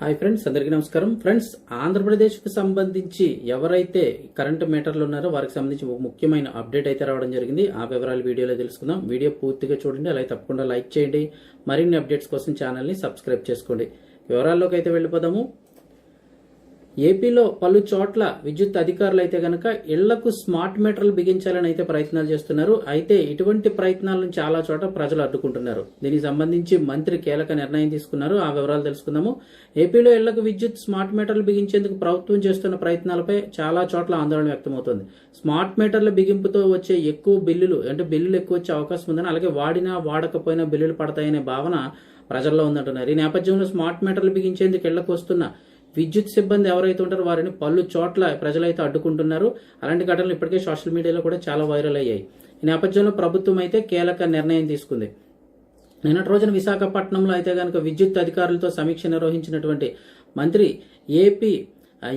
Hi friends అందరికీ నమస్కారం. Friends ఆంధ్రప్రదేశ్కు సంబంధించి ఎవరైతే కరెంట్ మీటర్లు ఉన్నారో వారికి సంబంధించి ఒక ముఖ్యమైన అప్డేట్ అయితే రావడం జరిగింది. ఆ వివరాలు వీడియోలో తెలుసుకుందాం. వీడియో పూర్తిగా చూడండి అలాగే తప్పకుండా లైక్ చేయండి. మరిన్ని అప్డేట్స్ కోసం ఛానల్ని సబ్స్క్రైబ్ చేసుకోండి. వివరాల్లోకి అయితే వెళ్ళిపోదాము. ఏపీలో పలు చోట్ల విద్యుత్ అధికారులు అయితే గనక ఇళ్ళకు స్మార్ట్ మీటర్లు బిగించాలని అయితే ప్రయత్నాలు చేస్తున్నారు. అయితే ఇటువంటి ప్రయత్నాలను చాలా చోట ప్రజలు అడ్డుకుంటున్నారు. దీనికి సంబంధించి మంత్రి కీలక నిర్ణయం తీసుకున్నారు. ఆ వివరాలు తెలుసుకుందాము. ఏపీలో ఇళ్ళకు విద్యుత్ స్మార్ట్ మీటర్లు బిగించేందుకు ప్రభుత్వం చేస్తున్న ప్రయత్నాలపై చాలా చోట్ల ఆందోళన వ్యక్తమవుతోంది. స్మార్ట్ మీటర్ల బిగింపుతో వచ్చే ఎక్కువ బిల్లులు అంటే బిల్లులు ఎక్కువ వచ్చే అవకాశం ఉందని అలాగే వాడినా వాడకపోయినా బిల్లులు పడతాయనే భావన ప్రజల్లో ఉందంటున్నారు. ఈ నేపథ్యంలో స్మార్ట్ మీటర్లు బిగించేందుకు ఇళ్ళకు వస్తున్న విద్యుత్ సిబ్బంది ఎవరైతే ఉంటారో వారిని పలు చోట్ల ప్రజలైతే అడ్డుకుంటున్నారు. అలాంటి ఘటనలు ఇప్పటికే సోషల్ మీడియాలో కూడా చాలా వైరల్ అయ్యాయి. ఈ నేపథ్యంలో ప్రభుత్వం అయితే కీలక నిర్ణయం తీసుకుంది. నిన్నటి రోజున విశాఖపట్నంలో అయితే కనుక విద్యుత్ అధికారులతో సమీక్ష నిర్వహించినటువంటి మంత్రి ఏపీ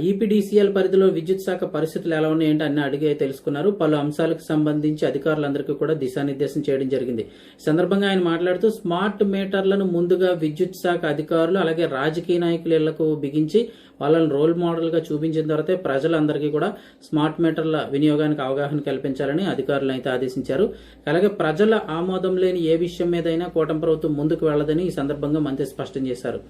ఈపీడీసీఎల్ పరిధిలో విద్యుత్ శాఖ పరిస్థితులు ఎలా ఉన్నాయంటే అన్ని అడిగి తెలుసుకున్నారు. పలు అంశాలకు సంబంధించి అధికారులందరికీ కూడా దిశానిర్దేశం చేయడం జరిగింది. ఈ సందర్భంగా ఆయన మాట్లాడుతూ స్మార్ట్ మీటర్లను ముందుగా విద్యుత్ శాఖ అధికారులు అలాగే రాజకీయ నాయకుల ఇళ్ళకు బిగించి వాళ్ళని రోల్ మోడల్గా చూపించిన తర్వాతే ప్రజలందరికీ కూడా స్మార్ట్ మీటర్ల వినియోగానికి అవగాహన కల్పించాలని అధికారులు అయితే ఆదేశించారు. అలాగే ప్రజల ఆమోదం లేని ఏ విషయం మీదైనా కూటమి ప్రభుత్వం ముందుకు వెళ్ళదని ఈ సందర్భంగా మంత్రి స్పష్టం చేశారు.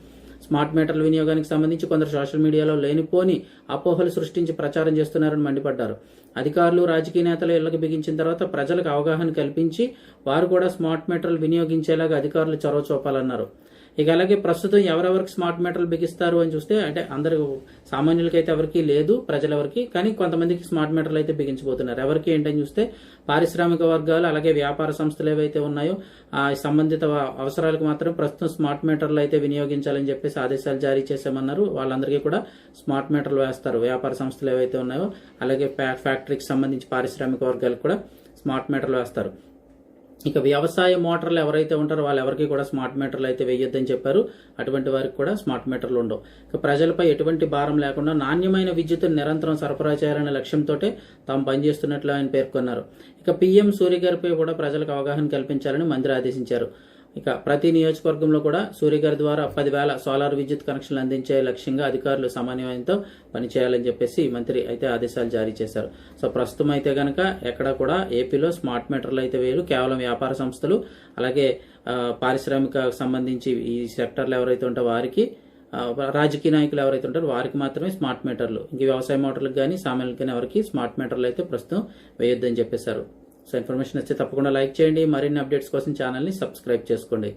స్మార్ట్ మీటర్ల వినియోగానికి సంబంధించి కొందరు సోషల్ మీడియాలో లేనిపోని అపోహలు సృష్టించి ప్రచారం చేస్తున్నారని మండిపడ్డారు. అధికారులు రాజకీయ నేతలు ఇళ్ళకు బిగించిన తర్వాత ప్రజలకు అవగాహన కల్పించి వారు కూడా స్మార్ట్ మీటర్లు వినియోగించేలాగా అధికారులు చొరవ చూపాలన్నారు. ఇక అలాగే ప్రస్తుతం ఎవరెవరికి స్మార్ట్ మీటర్లు బిగిస్తారు అని చూస్తే అంటే అందరు సామాన్యులకైతే ఎవరికి లేదు ప్రజలెవరికి కానీ కొంతమందికి స్మార్ట్ మీటర్లు అయితే బిగించబోతున్నారు. ఎవరికి ఏంటని చూస్తే పారిశ్రామిక వర్గాలు అలాగే వ్యాపార సంస్థలు ఏవైతే ఉన్నాయో ఆ సంబంధిత అవసరాలకు మాత్రం ప్రస్తుతం స్మార్ట్ మీటర్లు అయితే వినియోగించాలని చెప్పేసి ఆదేశాలు జారీ చేశామన్నారు. వాళ్ళందరికీ కూడా స్మార్ట్ మీటర్లు వేస్తారు. వ్యాపార సంస్థలు ఏవైతే ఉన్నాయో అలాగే ఫ్యాక్టరీకి సంబంధించి పారిశ్రామిక వర్గాలకు కూడా స్మార్ట్ మీటర్లు వేస్తారు. ఇక వ్యవసాయ మోటార్లు ఎవరైతే ఉంటారో వాళ్ళు ఎవరికి కూడా స్మార్ట్ మీటర్లు అయితే వేయొద్దని చెప్పారు. అటువంటి వారికి కూడా స్మార్ట్ మీటర్లు ఉండవు. ఇక ప్రజలపై ఎటువంటి భారం లేకుండా నాణ్యమైన విద్యుత్ నిరంతరం సరఫరా చేయాలనే లక్ష్యంతో తాము పనిచేస్తున్నట్లు ఆయన పేర్కొన్నారు. ఇక పీఎం సూర్య గారిపై కూడా ప్రజలకు అవగాహన కల్పించాలని మంత్రి ఆదేశించారు. ఇక ప్రతి నియోజకవర్గంలో కూడా సూర్యగారి ద్వారా పదివేల సోలార్ విద్యుత్ కనెక్షన్లు అందించే లక్ష్యంగా అధికారులు సమన్వయంతో పనిచేయాలని చెప్పేసి మంత్రి అయితే ఆదేశాలు జారీ చేశారు. సో ప్రస్తుతం అయితే గనక ఎక్కడ కూడా ఏపీలో స్మార్ట్ మీటర్లు అయితే వేరు కేవలం వ్యాపార సంస్థలు అలాగే పారిశ్రామిక సంబంధించి ఈ సెక్టర్లు ఎవరైతే ఉంటే వారికి రాజకీయ నాయకులు ఎవరైతే ఉంటారో వారికి మాత్రమే స్మార్ట్ మీటర్లు. ఇంక వ్యవసాయ మోటార్లకు కానీ సామాన్యులకు కానీ ఎవరికి స్మార్ట్ మీటర్లు అయితే ప్రస్తుతం వేయొద్దని చెప్పేశారు. సో ఇన్ఫర్మేషన్ వచ్చి తప్పకుండా లైక్ చేయండి. మరిన్ని అప్డేట్స్ కోసం ఛానల్ని సబ్స్క్రైబ్ చేసుకోండి.